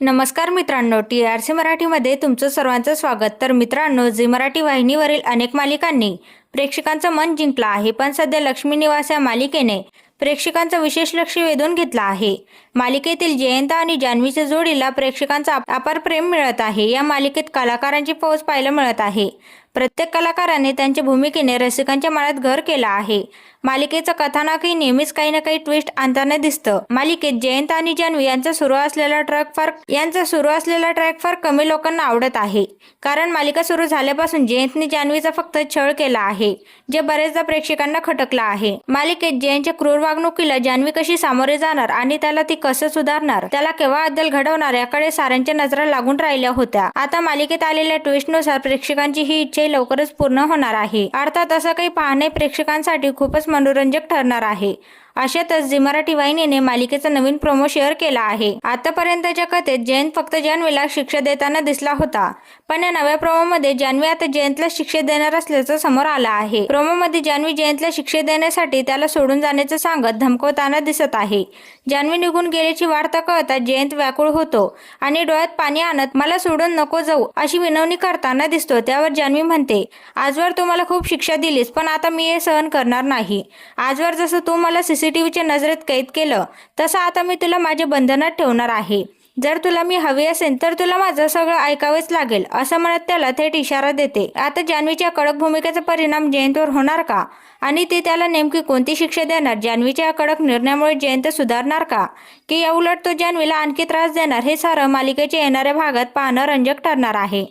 नमस्कार मित्रांनो T R C मराठीमध्ये तुमचं सर्वांचं स्वागत. तर मित्रांनो झी मराठी वाहिनीवरील अनेक मालिकांनी प्रेक्षकांचं मन जिंकलं आहे. पण सध्या लक्ष्मी निवास या मालिकेने प्रेक्षकांचं विशेष लक्ष वेधून घेतलं आहे. मालिकेतील जयंत आणि जान्हवीच्या जोडीला प्रेक्षकांचा अपार प्रेम मिळत आहे. या मालिकेत कलाकारांची फौज पाहायला मिळत आहे. प्रत्येक कलाकाराने त्यांच्या भूमिकेने रसिकांच्या मनात घर केलं आहे. मालिकेचं कथानकही नेहमीच काही ना काही ट्विस्ट आणताना दिसतं. मालिकेत जयंत आणि जान्हवी यांचा सुरू असलेला ट्रॅक फार यांचा सुरू असलेला ट्रॅक फार कमी लोकांना आवडत आहे. कारण मालिका सुरू झाल्यापासून जयंतने जान्हवीचा फक्त छळ केला आहे जे बरेचदा प्रेक्षकांना खटकलं आहे. मालिकेत जयंतच्या क्रूर वागणुकीला जान्हवी कशी सामोरे जाणार आणि त्याला ती कसं सुधारणार त्याला केव्हा अद्दल घडवणार याकडे साऱ्यांच्या नजरा लागून राहिल्या होत्या. आता मालिकेत आलेल्या ट्विस्टनुसार प्रेक्षकांची ही इच्छा लवकरच पूर्ण होणार आहे. अर्थात असं काही पाहणे प्रेक्षकांसाठी खूपच मनोरंजक ठरणार आहे. अशातच झी मराठी वाहिनीने मालिकेचा नवीन प्रोमो शेअर केला आहे. आतापर्यंतच्या कथेत जयंत फक्त जान्हवीला शिक्षा देताना दिसला होता. पण या नव्या प्रोमोमध्ये जान्हवी आता जयंतला शिक्षा देणार असल्याचं समोर आलं आहे. प्रोमोमध्ये जान्हवी जयंतला शिक्षा देण्यासाठी त्याला सोडून जाण्याचं सांगत धमकवताना दिसत आहे. जान्हवी निघून गेल्याची वार्ता कळता जयंत व्याकुळ होतो आणि डोळ्यात पाणी आणत मला सोडून नको जाऊ अशी विनवणी करताना दिसतो. त्यावर जान्हवी म्हणते आजवर तू मला खूप शिक्षा दिलीस पण आता मी हे सहन करणार नाही. आजवर जसं तू मला सीसीटीव्हीच्या नजरेत कैद केलं तसं आता मी तुला माझ्या बंधनात ठेवणार आहे. जर तुला मी हवी असेल तर तुला माझं सगळं ऐकावेच लागेल असं म्हणत त्याला थेट इशारा देते. आता जान्हवीच्या कडक भूमिकेचा परिणाम जयंतवर होणार का? आणि ती त्याला नेमकी कोणती शिक्षा देणार? जान्हवीच्या कडक निर्णयामुळे जयंत सुधारणार का? की या उलट तो जान्हवीला आणखी त्रास देणार हे सारं मालिकेच्या येणाऱ्या भागात पाहणं रंजक ठरणार आहे.